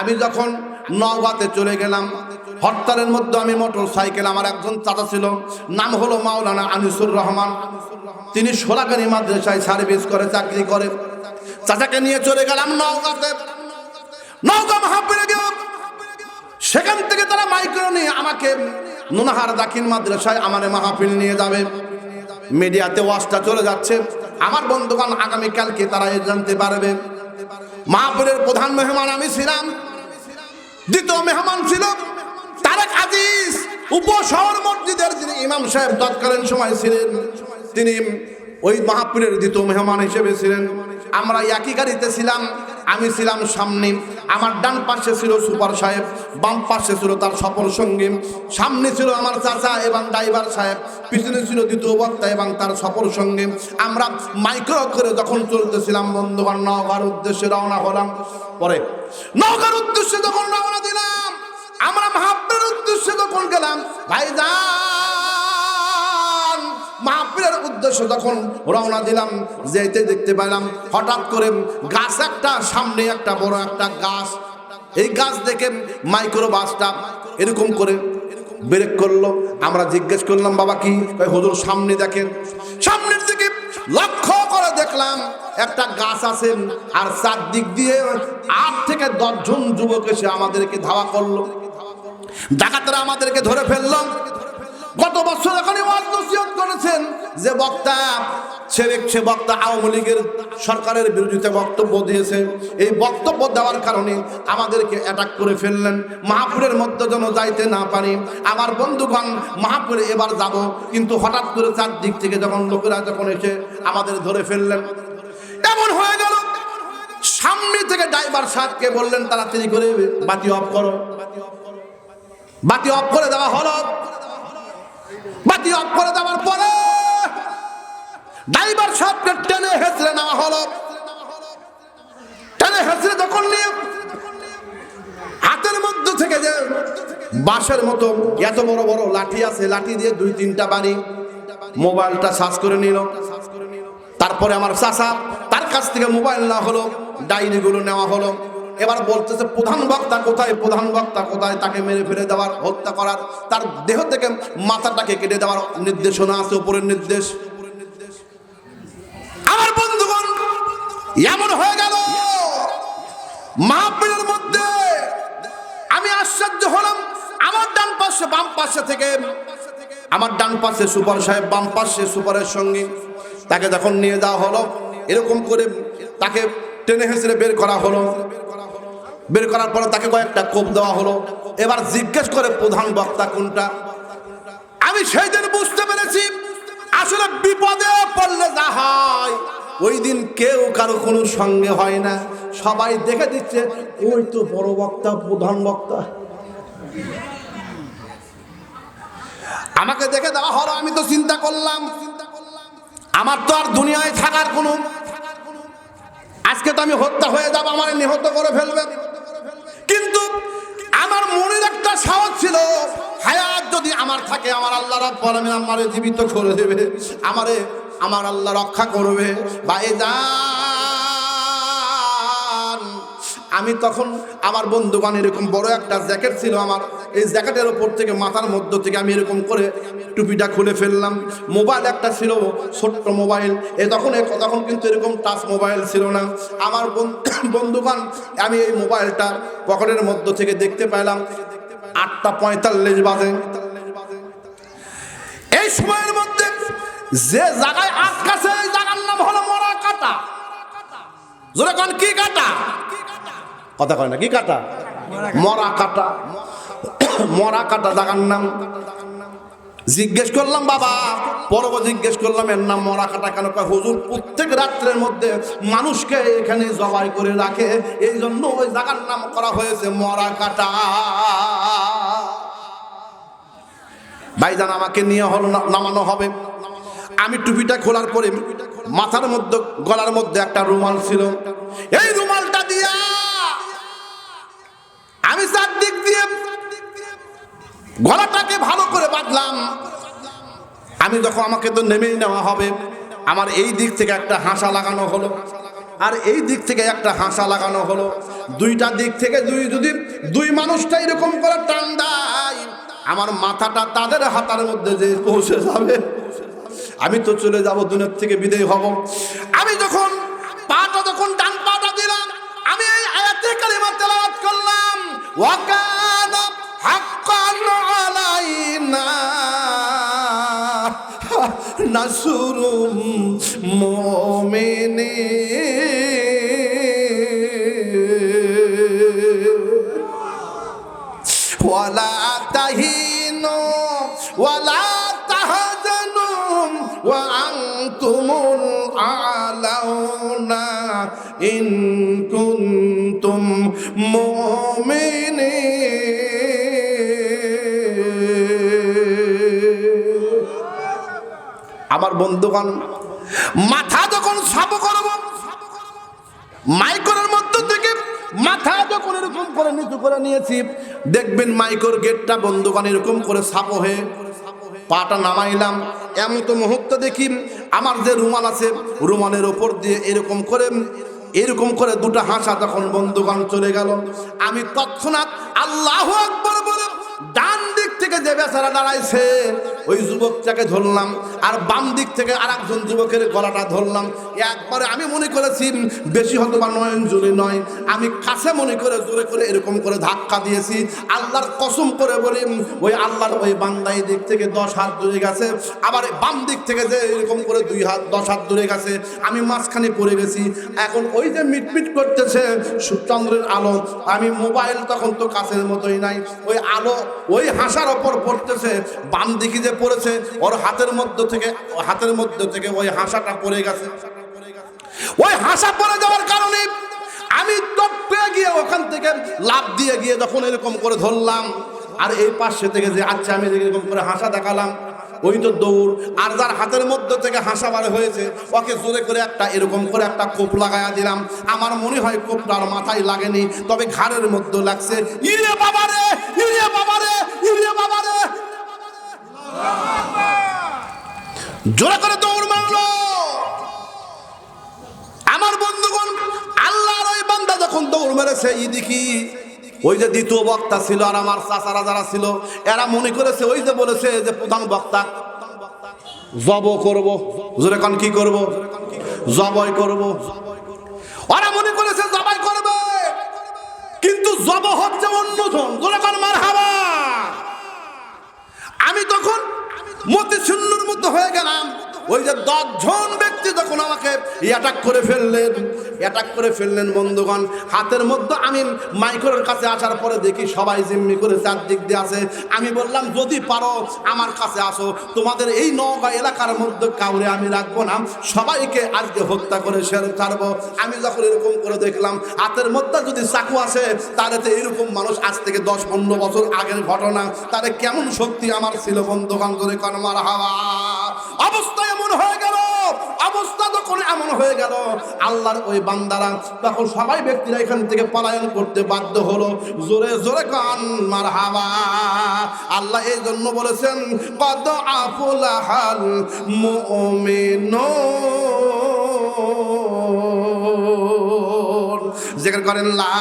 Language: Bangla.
আমি যখন নওগাঁতে চলে গেলাম, হরতালের মধ্যে আমি মোটর সাইকেল আমার একজন চাচা ছিল, নাম হলো মাওলানা আনিসুর রহমান। তিনি সোলাকানি মাদ্রাসায় সার্ভিস করে, চাকরি করে। চাচাকে নিয়ে চলে গেলাম নওগাঁতে। নওগাঁ মাহাপুরে গেলাম সেখান থেকে তারা মাইক্রো নিয়ে আমাকে নুনাহার দাখিল মাদ্রাসায় আমার মাহফিল নিয়ে যাবে। মিডিয়াতে ওয়াজটা চলে যাচ্ছে। আমার বন্ধুগণ, আগামীকালকে তারা এ জানতে পারবে। মাহফিলের প্রধান মেহমান আমি ছিলাম। দ্বিতীয় মেহমান ছিল তারেক আজিজ, উপশহর মসজিদের যিনি ইমাম সাহেব তৎকালীন সময় ছিলেন, তিনি ওই মাহাপুরের দ্বিতীয় মেহমান হিসেবে ছিলেন। আমরা একই গাড়িতে ছিলাম আমি ছিলাম সামনে। আমার ডান পাশে ছিল সুপার সাহেব, বাম পাশে ছিল তার সফল সঙ্গী। সামনে ছিল আমার চাচা এবং ড্রাইভার সাহেব, পিছনে ছিল দ্বিতীয় বক্তা এবং তার সফল সঙ্গী। আমরা মাইক্রো করে যখন চলতেছিলাম বন্ধুবান নওগাঁর উদ্দেশ্যে রওনা হলাম। পরে নওগাঁর উদ্দেশ্যে যখন রওনা দিলাম, আমরা মাহাপ্রের উদ্দেশ্যে যখন গেলাম, ভাইজান! উদ্দেশ্য যখন রওনা দিলাম, যেতে দেখতে পেলাম, হঠাৎ করে গাছ একটা, সামনে একটা, বড় একটা গাছ। এই গাছ দেখে মাইক্রো বাসটা এরকম করে ব্রেক করল। আমরা জিজ্ঞেস করলাম, বাবা কি? হুজুর, সামনে দেখেন। সামনের দিকে লক্ষ্য করে দেখলাম, একটা গাছ আছে, আর চারদিক দিয়ে আট থেকে দশজন যুবক এসে আমাদেরকে ধাওয়া করল। ডাকাতরা আমাদেরকে ধরে ফেলল। গত বছর এখানে ওয়াজ নসিহত করেছেন যে বক্তা, সে সে বক্তা আওয়ামী লীগের সরকারের বিরোধিতা বক্তব্য দিয়েছে। এই বক্তব্য দেওয়ার কারণে আমাদেরকে অ্যাটাক করে ফেললেন। মাহাপুরের মধ্যে যেন যাইতে না পারি। আমার বন্ধুগণ, মাহাপুরে এবার যাব, কিন্তু হঠাৎ করে চারদিক থেকে যখন লোকেরা যখন এসে আমাদের ধরে ফেললেন, এমন হয়ে গেল। সামনে থেকে ড্রাইভার সাহেবকে বললেন, তাড়াতাড়ি করে বাতি অফ করো। বাতি অফ করে দেওয়া হলো। বাতি অফ করে দেওয়ার পরে। ড্রাইভার সাহেবকে টেনে হেঁচড়ে নেওয়া হলো। টেনে হেঁচড়ে যখন নিয়ে হাতের মধ্যে থেকে যে বাঁশের মতো এত বড় বড় লাঠি আছে, লাঠি দিয়ে দুই তিনটা বাড়ি মোবাইলটা সার্চ করে নিল। তারপরে আমার চাষা তার কাছ থেকে মোবাইল না হলো ডায়েরিগুলো নেওয়া হলো। এবার বলতেছে, প্রধান বক্তা কোথায়? প্রধান বক্তা কোথায়? তাকে মেরে ফেলে দেওয়ার, হত্যা করার, তার দেহ থেকে মাথাটাকে কেটে দেওয়ার নির্দেশনা আছে, উপরের নির্দেশ। আমার বন্ধুগণ, এমন হয়ে গেল। মাহফিলের মধ্যে আমি আশ্চর্য হলাম। আমার ডান পাশে, বাম পাশে থেকে, আমার ডান পাশে সুপার সাহেব, বাম পাশে সুপারের সঙ্গে, তাকে যখন নিয়ে যাওয়া হলো, এরকম করে তাকে টেনে হেসড়ে বের করা হলো। বের করার পরে তাকে কয়েকটা কোপ দেওয়া হলো। এবার জিজ্ঞেস করে প্রধান বক্তা কোনটা? আমি সেই দিন বুঝতে পেরেছি, আসলে বিপদে পড়লে যা হয়, ওই দিন কেউ কারও কোনো সঙ্গে হয় না। সবাই দেখে দিচ্ছে, ওই তো বড় বক্তা, প্রধান বক্তা। আমাকে দেখে দেওয়া হলো, আমি তো চিন্তা করলাম, আমার তো আর দুনিয়ায় থাকার কোনো আজকে তো আমি হত্যা হয়ে যাব, আমার নিহত করে ফেলবে। আমার মনের একটা সাহস ছিল। হায়াত যদি আমার থাকে, আমার আল্লাহ রাব্বুল আমারে জীবিত করে দেবে, আমারে, আমার আল্লাহ রক্ষা করবে। ভাইজান! আমি তখন আমার বন্ধুগণ এরকম বড় একটা জ্যাকেট ছিল আমার। এই জ্যাকেটের ওপর থেকে, মাথার মধ্য থেকে আমি এরকম করে টুপিটা খুলে ফেললাম। মোবাইল একটা ছিল, ছোট্ট মোবাইল। এ তখন তখন কিন্তু এরকম টাচ মোবাইল ছিল না। আমার বন- বন্ধুগণ, আমি এই মোবাইলটা পকেটের মধ্য থেকে দেখতে পেলাম। আটটা পঁয়তাল্লিশ বাজে। এই সময়ের মধ্যে যে জায়গায় আটকাছে, এই জায়গার নাম হলো মরা কাটা। জোরে কি কাটা? কথা কয় না, কি কাটা? মরা কাটা। মরা কাটা জায়গার নাম। জিজ্ঞেস করলাম, বাবা পরব জিজ্ঞেস করলাম, এর নাম মরা কাটা কেন? হুজুর, প্রত্যেক রাত্রের মধ্যে মানুষকে এখানে জবাই করে রাখে। এই জন্য ওই জায়গার নাম করা হয়েছে মরা কাটা। ভাইজান, আমাকে নিয়ে হলো নামানো হবে। আমি টুপিটা খোলার পরে মাথার মধ্যে, গলার মধ্যে একটা রুমাল ছিল। এই রুমালটা দিয়া আমি চারদিক দিয়ে গলাটাকে ভালো করে বাঁধলাম। আমি যখন আমাকে তো নেমেই নেওয়া হবে, আমার এই দিক থেকে একটা হাসা লাগানো হলো, আর এই দিক থেকে একটা হাসা লাগানো হলো। দুইটা দিক থেকে দুই যদি দুই মানুষটা এরকম করে টান দেয়, আমার মাথাটা তাদের হাতার মধ্যে যে পৌঁছে যাবে। আমি তো চলে যাব, দুনিয়ার থেকে বিদায় হব। আমি যখন পাটা যখন ডান পাটা দিলাম, আমি এই আয়াতে কালিমা তেলাওয়াত وكان حقا علينا نصر مؤمنين ولا تهينوا ولا تهزنوا وأنتم الأعلون إن كنتم আমার বন্ধুগণ, মাথা যখন সাব করব, মাইকরের মধ্য থেকে মাথা যখন এরকম করে নিচু করে নিয়েছি, দেখবেন মাইকর গেটটা বন্ধুগণ এরকম করে সাপো হয়ে পাটা নামাইলাম। এমন তো মুহূর্ত দেখি, আমার যে রুমাল আছে, রুমালের ওপর দিয়ে এরকম করে এরকম করে দুটো হাসা তখন বন্ধুগণ চলে গেল। আমি তৎক্ষণাৎ আল্লাহ আকবর বলে ডান দিক থেকে যে বেচারা দাঁড়াইছে ওই যুবকটাকে ধরলাম, আর বাম দিক থেকে আর একজন যুবকের গলাটা ধরলাম। একবারে আমি মনে করেছি বেশি হয়তো বা নয়ন জোরে নয়। আমি কাছে মনে করে, জোরে করে এরকম করে ধাক্কা দিয়েছি। আল্লাহর কসম করে বলি ওই আল্লাহর ওই বান্দাই দিক থেকে দশ হাত দূরে গেছে। আবার বাম দিক থেকে যে এরকম করে দুই হাত, দশ হাত দূরে গেছে, আমি মাঝখানে পড়ে গেছি। এখন ওই যে মিটমিট করতেছে চন্দ্রের আলো, আমি মোবাইল তখন তো কাছের মতোই নাই। ওই আলো, ওই হাসার ওপর পড়তেছে, বাম দিকে যে পড়েছে, ওর হাতের মধ্য থেকে, হাতের মধ্য থেকে ওই হাসাটা পড়ে গেছে। ওই হাসা পড়ে যাওয়ার কারণে আমি টপকে গিয়ে ওখান থেকে লাভ দিয়ে গিয়ে যখন এরকম করে ধরলাম, আর এই পাশে থেকে যে আচ্ছা আমি এরকম করে হাসা দেখালাম, ওই তো দৌড়, আর যার হাতের মধ্যে থেকে হাসা বার হয়েছে, ওকে জোরে করে একটা, এরকম করে একটা কোপ লাগায়া দিলাম। আমার মনে হয় কোপটার মাথায় লাগেনি, তবে ঘাড়ের মধ্যে লাগছে, ইরে বাবারে ইরে বাবারে ইরে বাবারে জোরে করে দৌড় মারলো। আমার বন্ধুগণ, আল্লাহর ওই বান্দা যখন দৌড় মেরেছে ই দেখি ওই যে দ্বিতীয় বক্তা ছিল আর আমার চাচারা যারা ছিল, এরা মনে করেছে, ওই যে বলেছে যে প্রধান বক্তা। জব করব। জোরে কান কি করব? জবই করব। ওরা মনে করেছে জবাই করবে। কিন্তু জব হচ্ছে অন্যজন। জোরে কান মার হাওয়া আমি তখন মতি হয়ে গেলাম। ওই যে দশজন ব্যক্তি যখন আমাকে অ্যাটাক করে ফেললেন অ্যাটাক করে ফেললেন বন্ধুগণ। হাতের মধ্যে আমি মাইক্রোর কাছে আসার পরে দেখি সবাই জিম্মি করে চারদিক দিয়ে আছে। আমি বললাম, যদি পারো আমার কাছে আসো। তোমাদের এই নওগাঁ এলাকার মধ্যে কাউরে আমি রাখব না। সবাইকে আজকে হত্যা করে সেরে ছাড়বো। আমি যখন এরকম করে দেখলাম, হাতের মধ্যে যদি চাকু আসে, তাহলে তো এরকম মানুষ আজ থেকে দশ পনেরো বছর আগের ঘটনা। তাহলে কেমন শক্তি আমার ছিল বন্ধুগণ? করে কনমার হাওয়া। অবস্থা এমন হয়ে গেল অবস্থা যখন এমন হয়ে গেল, আল্লাহর ওই বান্দারা, তখন সবাই ব্যক্তিরা এখান থেকে পলায়ন করতে বাধ্য হলো। জোরে জোরে কান মার হাওয়া আল্লাহ এই জন্য বলেছেন কত আফুলাহাল মোমেন জিকির করেন, লা